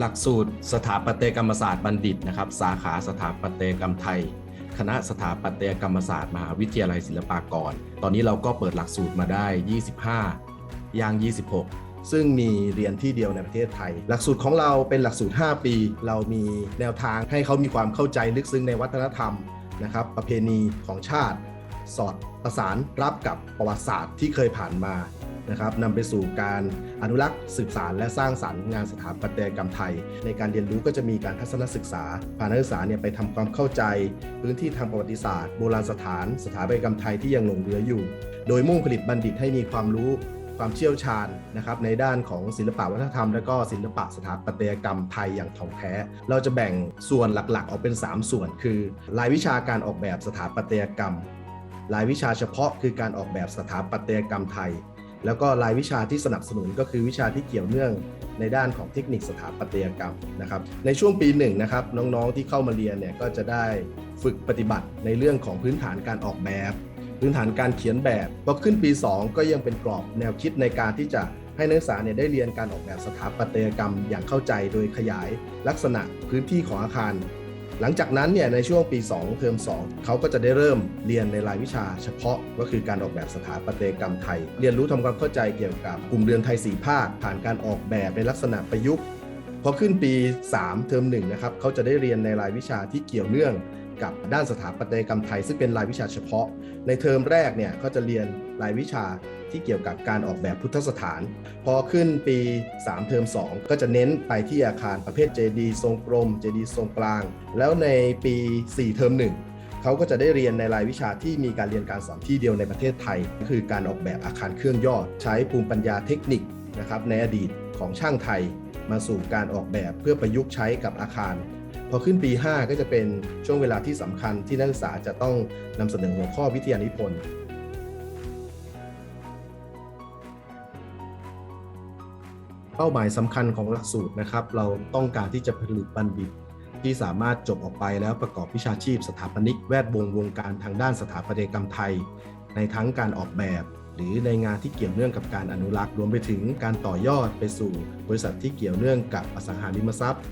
หลักสูตรสถาปัตยกรรมศาสตร์บัณฑิตนะครับ สาขาสถาปัตยกรรมไทย คณะสถาปัตยกรรมศาสตร์ มหาวิทยาลัยศิลปากร ตอนนี้เราก็เปิดหลักสูตรมาได้ 25 ย่าง 26ซึ่งมีเรียนที่เดียวในประเทศไทย หลักสูตรของเราเป็นหลักสูตร 5 ปี เรามีแนวทางให้เขามีความเข้าใจลึกซึ้งในวัฒนธรรมนะครับ ประเพณีของชาติ สอดประสานรับกับประวัติศาสตร์ที่เคยผ่านมา นะครับนำไปสู่การอนุรักษ์สืบสารและสร้างสรรค์งานสถาปัตยกรรมไทย ในการเรียนรู้ก็จะมีการทัศนศึกษาพานักศึกษาเนี่ยไปทำความเข้าใจ พื้นที่ทางประวัติศาสตร์โบราณสถาน สถาปัตยกรรมไทยที่ยังหลงเหลืออยู่ โดยมุ่งผลิตบัณฑิตให้มีความรู้ความเชี่ยวชาญนะครับในด้านของศิลปวัฒนธรรม และก็ศิลปะสถาปัตยกรรมไทยอย่างถ่องแท้ เราจะแบ่งส่วนหลักๆ ออกเป็น 3 ส่วน คือรายวิชาการออกแบบสถาปัตยกรรม รายวิชาเฉพาะคือการออกแบบสถาปัตยกรรมไทย แล้วก็รายวิชาที่สนับสนุนก็คือวิชาที่เกี่ยวเนื่องในด้านของเทคนิคสถาปัตยกรรมนะครับ ในช่วงปีหนึ่งนะครับน้องๆที่เข้ามาเรียนเนี่ยก็จะได้ฝึกปฏิบัติในเรื่องของพื้นฐานการออกแบบ พื้นฐานการเขียนแบบพอขึ้นปี 2 ก็ยังเป็นกรอบแนวคิดในการที่จะให้นักศึกษาเนี่ยได้เรียนการออกแบบสถาปัตยกรรมอย่างเข้าใจโดยขยายลักษณะพื้นที่ของอาคาร หลังจากนั้นเนี่ยในช่วงปี 2 เทอม 2 เขาก็จะได้เริ่มเรียนในรายวิชาเฉพาะก็คือการออกแบบสถาปัตยกรรมไทย เรียนรู้ทำความเข้าใจเกี่ยวกับกลุ่มเรือนไทยสีภาค ผ่านการออกแบบในลักษณะประยุกต์พอขึ้นปี 3 เทอม1นะครับเขาจะได้เรียนในรายวิชาที่เกี่ยวเนื่องกับด้านสถาปัตยกรรมไทย ซึ่งเป็นรายวิชาเฉพาะ ในเทอมแรกเนี่ยเขาจะเรียนรายวิชา ที่เกี่ยวกับการออกแบบพุทธสถาน พอขึ้นปี 3 เทอม 2 ก็จะเน้นไปที่อาคารประเภทเจดีทรงกลมเจดีทรงกลาง แล้วในปี 4 เทอม 1เขาก็จะได้เรียนในรายวิชาที่มีการเรียนการสอนที่เดียวในประเทศไทยก็คือการออกแบบอาคารเครื่องยอด ใช้ภูมิปัญญาเทคนิคนะครับในอดีตของช่างไทย มาสู่การออกแบบเพื่อประยุกต์ใช้กับอาคาร พอขึ้นปี 5 ก็จะเป็นช่วงเวลาที่สำคัญที่นักศึกษาจะต้องนำเสนอหัวข้อวิทยานิพนธ์ เป้าหมายสำคัญของหลักสูตรนะครับ เราต้องการที่จะผลิตบัณฑิตที่สามารถจบออกไปแล้วประกอบวิชาชีพ สถาปนิกแวดวงวงการทางด้านสถาปัตยกรรมไทย ในทั้งการออกแบบ หรือในงานที่เกี่ยวเนื่องกับการอนุรักษ์รวมไปถึงการต่อยอดไปสู่บริษัทที่เกี่ยวเนื่องกับอสังหาริมทรัพย์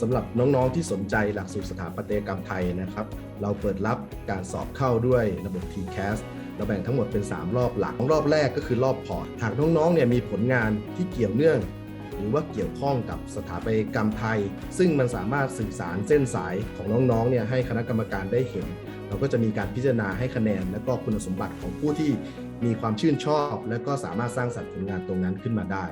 สำหรับน้องๆที่สนใจหลักสูตรสถาปัตยกรรมไทยนะครับ เราเปิดรับการสอบเข้าด้วยระบบ TCAS เราแบ่งทั้งหมดเป็น 3 รอบหลักรอบแรกก็คือรอบพอร์ตหากน้องๆเนี่ยมีผลงานที่เกี่ยวเนื่อง หรือว่าเกี่ยวข้องกับสถาปัตยกรรมไทย ซึ่งมันสามารถสื่อสารเส้นสายของน้องๆเนี่ยให้คณะกรรมการได้เห็น เราก็จะมีการพิจารณาให้คะแนน และก็คุณสมบัติของผู้ที่มีความชื่นชอบ และก็สามารถสร้างสรรค์ผลงานตรงนั้นขึ้นมาได้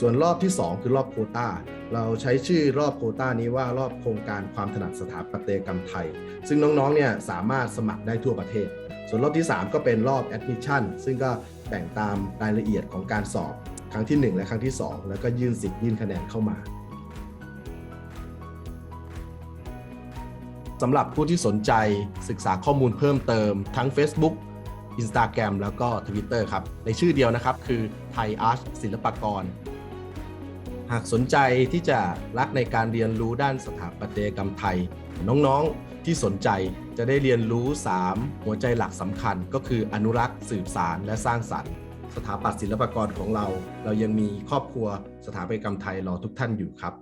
ส่วนรอบที่ 2 คือรอบโคตาเราใช้ชื่อรอบโคตานี้ว่ารอบโครงการความถนัดสถาปัตยกรรมไทย ซึ่งน้องๆเนี่ยสามารถสมัครได้ทั่วประเทศ ส่วนรอบที่ 3 ก็เป็นรอบ admission ซึ่งก็แบ่งตามรายละเอียดของการสอบครั้งที่ 1 และครั้งที่ 2 แล้วก็ยื่นสิทธิ์ยื่นคะแนนเข้ามาสำหรับผู้ที่สนใจศึกษาข้อมูลเพิ่มเติมทั้ง Facebook Instagram แล้วก็ Twitter ครับ ในชื่อเดียวนะครับ คือไทยอาร์ตศิลปากร หากสนใจที่จะรักในการเรียนรู้ด้านสถาปัตยกรรมไทย น้องๆที่สนใจจะได้เรียนรู้ 3 หัวใจหลักสำคัญ ก็คืออนุรักษ์สืบสารและสร้างสรรค์ สถาปัตย์ศิลปกรของเรา เรายังมีครอบครัวสถาปัตยกรรมไทยรอทุกท่านอยู่ครับ